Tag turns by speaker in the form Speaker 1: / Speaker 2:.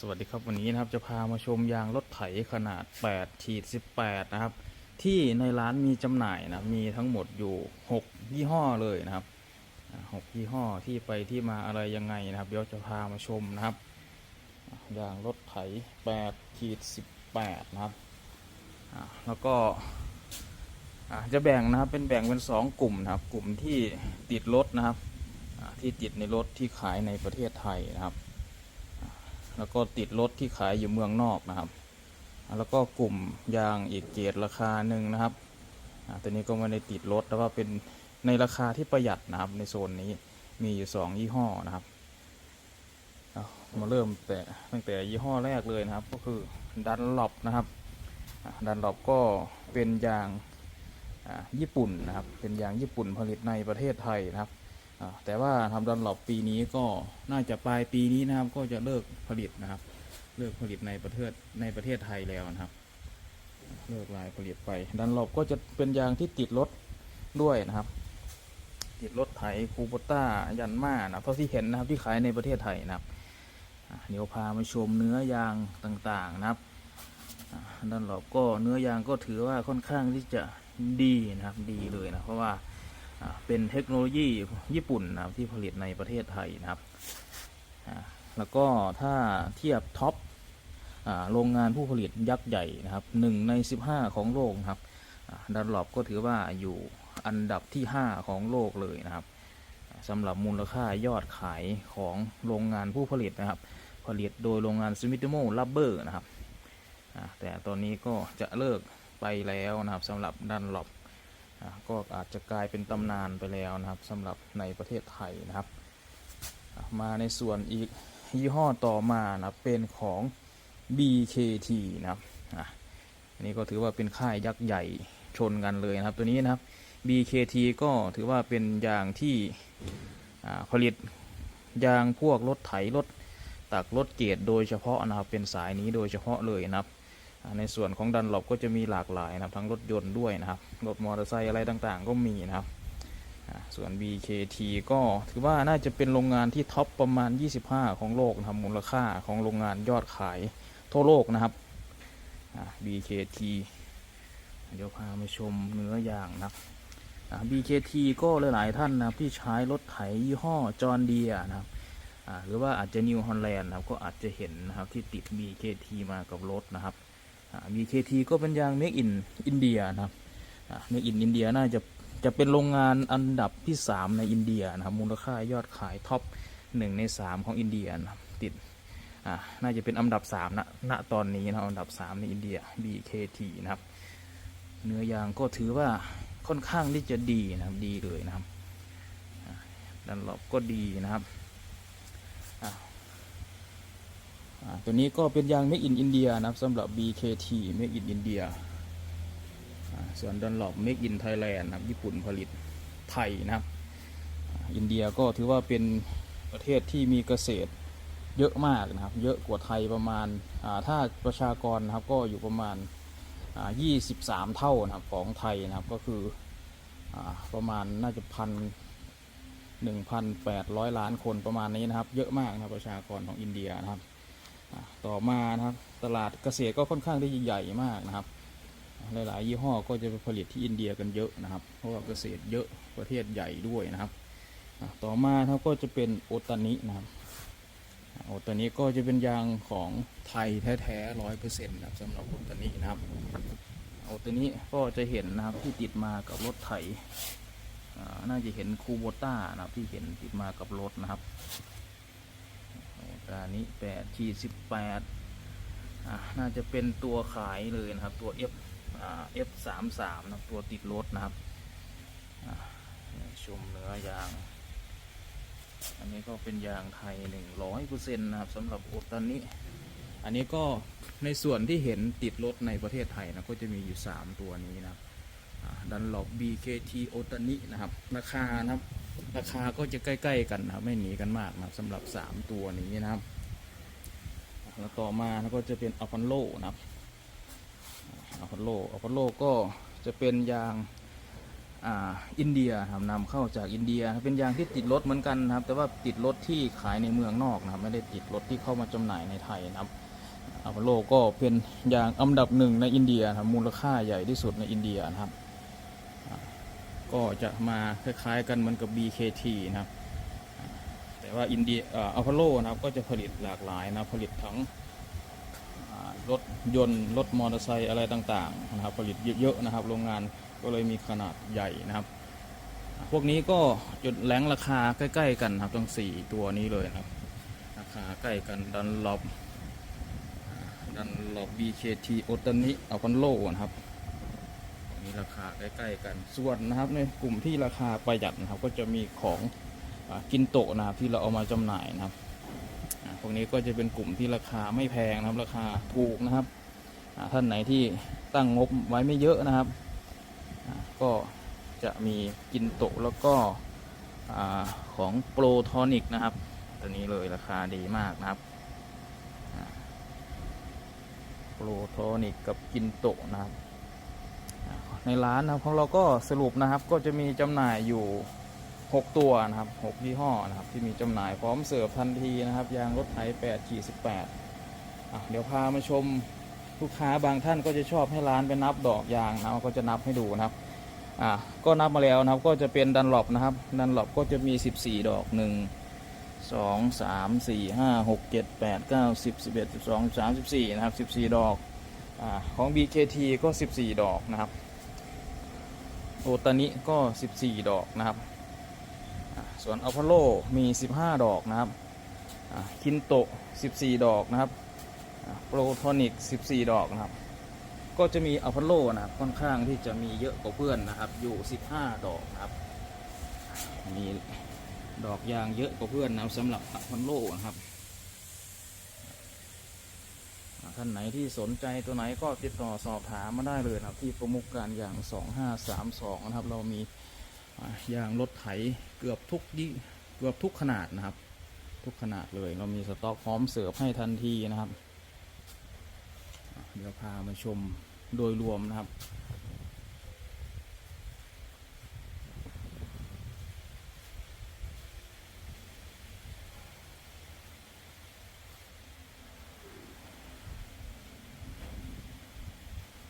Speaker 1: สวัสดีครับวันนี้นะครับจะพามาชมยางรถไถขนาด 8 ขีด 18 นะครับ ที่ในร้านมีจำหน่ายนะมีทั้งหมดอยู่ 6 ยี่ห้อเลยนะครับอ่าหกยี่ห้อที่ไปที่มาอะไรยังไงนะครับเดี๋ยวจะพามาชมนะครับยางรถไถ 8 ขีด 18 นะครับแล้วก็จะแบ่งนะครับเป็นแบ่งเป็น 2 กลุ่มนะครับ กลุ่มที่ติดรถนะครับที่ติดในรถที่ขายในประเทศไทยนะครับ แล้วก็ติดรถที่ขายอยู่เมืองนอกนะครับ แล้วก็กลุ่มยางอีกเกรดราคาหนึ่งนะครับตัวนี้ก็ไม่ได้ติดรถแต่ว่าเป็นในราคาที่ประหยัดนะครับ ในโซนนี้มีอยู่ 2 ยี่ห้อนะครับมาเริ่มแต่ตั้งแต่ยี่ห้อแรกเลยนะครับ ก็คือดันหลบนะครับดันหลบก็เป็นยางญี่ปุ่นนะครับ เป็นยางญี่ปุ่นผลิตในประเทศไทยนะครับ แต่ว่าทำดันหลบปีนี้ก็น่าจะปลายปีนี้นะครับ ก็จะเลิกผลิตนะครับ เลิกผลิตในประเทศในประเทศไทยแล้วนะครับ เลิกลายผลิตไป ดันหลบก็จะเป็นยางที่ติดรถด้วยนะครับ ติดรถไถคูโบต้ายันมานะเท่าที่เห็นนะครับที่ขายในประเทศไทยนะครับเดี๋ยวพามาชมเนื้อยางต่างๆนะครับดันหลบก็เนื้อยางก็ถือว่าค่อนข้างที่จะดีนะครับดีเลยนะเพราะว่า เป็นเทคโนโลยีญี่ปุ่นนะครับที่ผลิตในประเทศไทยนะครับ แล้วก็ถ้าเทียบท็อปโรงงานผู้ผลิตยักษ์ใหญ่นะครับหนึ่งใน 15 ของโลกนะครับดันหลบก็ถือว่าอยู่อันดับที่ 5 ของโลกเลยนะครับสำหรับมูลค่ายอดขายของโรงงานผู้ผลิตนะครับ ผลิตโดยโรงงานสมิธโมลับเบอร์นะครับแต่ตอนนี้ก็จะเลิกไปแล้วนะครับสำหรับดันหลบอ่า ก็อาจจะกลายเป็นตำนานไปแล้วนะครับสำหรับในประเทศไทยนะครับ มาในส่วนอีกยี่ห้อต่อมานะครับเป็นของ BKT นะครับอันนี้ก็ถือว่าเป็นค่ายยักษ์ใหญ่ชนกันเลยนะครับ ตัวนี้นะครับ BKT ก็ถือว่าเป็นยางที่ผลิตยางพวกรถไถรถตักรถเกรดโดยเฉพาะนะครับเป็นสายนี้โดยเฉพาะเลยนะครับ ในส่วนของดันหลบก็จะมีหลากหลายนะครับทั้งรถยนต์ด้วยนะครับรถมอเตอร์ไซค์อะไรต่างๆ ก็มีนะครับอ่าส่วน BKT ก็ถือว่าน่าจะเป็นโรงงานที่ท็อปประมาณ 25 ของโลกนะครับมูลค่าของโรงงานยอดขายทั่วโลกนะครับ BKT เดี๋ยวพามาชมเนื้อย่างนะครับ BKT ก็หลายๆท่านนะครับที่ใช้รถไถยี่ห้อจอห์เดียนะครับหรือว่าอาจจะนิวฮอลแลนด์นะครับก็อาจจะเห็นนะครับที่ติด BKT มากับรถนะครับ BKT ก็เป็นยาง Make in India นะครับ Make in India น่าจะจะเป็นโรงงานอันดับที่ 3 ในอินเดียนะครับมูลค่ายอดขายท็อป1ใน 3 ของอินเดียนะครับติดน่าจะเป็นอันดับ3ณณตอนนี้นะครับอันดับ 3 ในอินเดีย BKT นะครับ เนื้อยางก็ถือว่าค่อนข้างที่จะดีนะครับดีเลยนะครับอ่าดันหลบก็ดีนะครับ ตัวนี้ก็เป็นยาง Make in India นะครับสำหรับ BKT Make in India อ่าส่วนดันหลบ Make in Thailand นะครับญี่ปุ่นผลิตไทยนะครับ อินเดียก็ถือว่าเป็นประเทศที่มีเกษตรเยอะมากนะครับ เยอะกว่าไทยประมาณาถ้าประชากรนะครับก็อยู่ประมาณอ่า23 เท่านะครับของไทยนะครับก็คืออประมาณน่าจะพัน1,800 ล้านคนประมาณนี้นะครับ เยอะมากนะครับประชากรของอินเดียนะครับ ต่อมานะครับตลาดเกษตรก็ค่อนข้างที่จะใหญ่มากนะครับ หลาย ๆ ยี่ห้อก็จะไปผลิตที่อินเดียกันเยอะนะครับ เพราะว่าเกษตรเยอะประเทศใหญ่ด้วยนะครับต่อมาครับก็จะเป็นโอตานินะครับโอตานิก็จะเป็นยางของไทยแท้ๆร้อยเปอร์เซ็นต์นะครับสำหรับโอตานินะครับโอตานิก็จะเห็นนะครับที่ติดมากับรถไถน่าจะเห็นคูโบต้านะครับที่เห็นติดมากับรถนะครับ ตานี้แปดขีสิบแปดน่าจะเป็นตัวขายเลยนะครับ ตัว F อ่า F สามสามนะตัวติดรถนะครับชมเนื้อยาง อันนี้ก็เป็นยางไทยหนึ่งร้อยเปอร์เซ็นต์นะครับสำหรับโอตันนี้ อันนี้ก็ในส่วนที่เห็นติดรถในประเทศไทยนะก็จะมีอยู่3ตัวนี้นะครับดันหลบ BKT โอตันนี้นะครับ ราคานะครับ ราคาก็จะใกล้ ๆ กันนะครับไม่หนีกันมากนะสำหรับ 3 ตัวนี้นะครับ แล้วต่อมาก็จะเป็นอัลฟันโลนะครับอัลฟันโลอัลฟันโลก็จะเป็นยางอ,าอินเดียนำเข้าจากอินเดียเป็นยางที่ติดรถเหมือนกันนะครับ แต่ว่าติดรถที่ขายในเมืองนอกนะครับ ไม่ได้ติดรถที่เข้ามาจำหน่ายในไทยนะครับอพอลโลก็เป็นยางอันดับหนึ่งในอินเดียครับมูลค่าใหญ่ที่สุดในอินเดียนะครับ ก็จะมาคล้ายๆกันเหมือนกับ BKT นะครับแต่ว่าอินเดียอัพอลโลนะครับก็จะผลิตหลากหลายนะผลิตทั้งรถยนต์รถมอเตอร์ไซค์อะไรต่างๆนะครับผลิตเยอะๆนะครับ โรงงานก็เลยมีขนาดใหญ่นะครับ พวกนี้ก็จุดแหลงราคาใกล้ ๆ กันครับทั้งสี่ตัวนี้เลยนะครับ ราคาใกล้กันดันลอบดันลอบ BKT โอตานิอัลคอนโลนะครับ นี้ราคาใกล้ๆกัน ส่วนนะครับในกลุ่มที่ราคาประหยัดนะครับ ก็จะมีของอกินโตะนะครับที่เราเอามาจำหน่ายนะครับพวกนี้ก็จะเป็นกลุ่มที่ราคาไม่แพงนะครับ ราคาถูกนะครับท่านไหนที่ตั้งงบไว้ไม่เยอะนะครับ ก็จะมีกินโตะแล้วก็ของโปรทอนิกนะครับ ตัวนี้เลยราคาดีมากนะครับโปรทอนิกกับกินโตะนะครับ ในร้านนะครับของเราก็สรุปนะครับก็จะมีจำหน่ายอยู่ 6 ตัวนะครับ6ยี่ห้อนะครับที่มีจำหน่ายพร้อมเสิร์ฟทันทีนะครับ ยางรถไถ8ขีด18อะเดี๋ยวพามาชมลูกค้าบางท่านก็จะชอบให้ร้านไปนับดอกยางนะครับก็จะนับให้ดูนะครับอะก็นับมาแล้วนะครับก็จะเป็นดันหลบนะครับ ดันหลบก็จะมี 14 ดอก 1 2 3 4 5 6 7 8 9 10 11 12 13 14นะครับ14 ดอกอของ BKT ก็ 14 ดอกนะครับ โอตานิก็ 14 ดอกนะครับ ส่วนอัลพาโลมี 15 ดอกนะครับคินโตะ 14 ดอกนะครับโปรโทนิก 14 ดอกนะครับ ก็จะมีอัลพาโลนะครับค่อนข้างที่จะมีเยอะกว่าเพื่อนนะครับอยู่ 15 ดอกนะครับ มีดอกยางเยอะกว่าเพื่อนนะสำหรับอัลพาโลนะครับอ่า ท่านไหนที่สนใจตัวไหนก็ติดต่อสอบถามมาได้เลยนะครับ ที่ประมุกการอย่าง 2532 นะครับ เรามียางรถไถเกือบทุกยี่เกือบทุกขนาดนะครับ ทุกขนาดเลยเรามีสต็อกพร้อมเสิร์ฟให้ทันทีนะครับ เดี๋ยวพามาชมโดยรวมนะครับ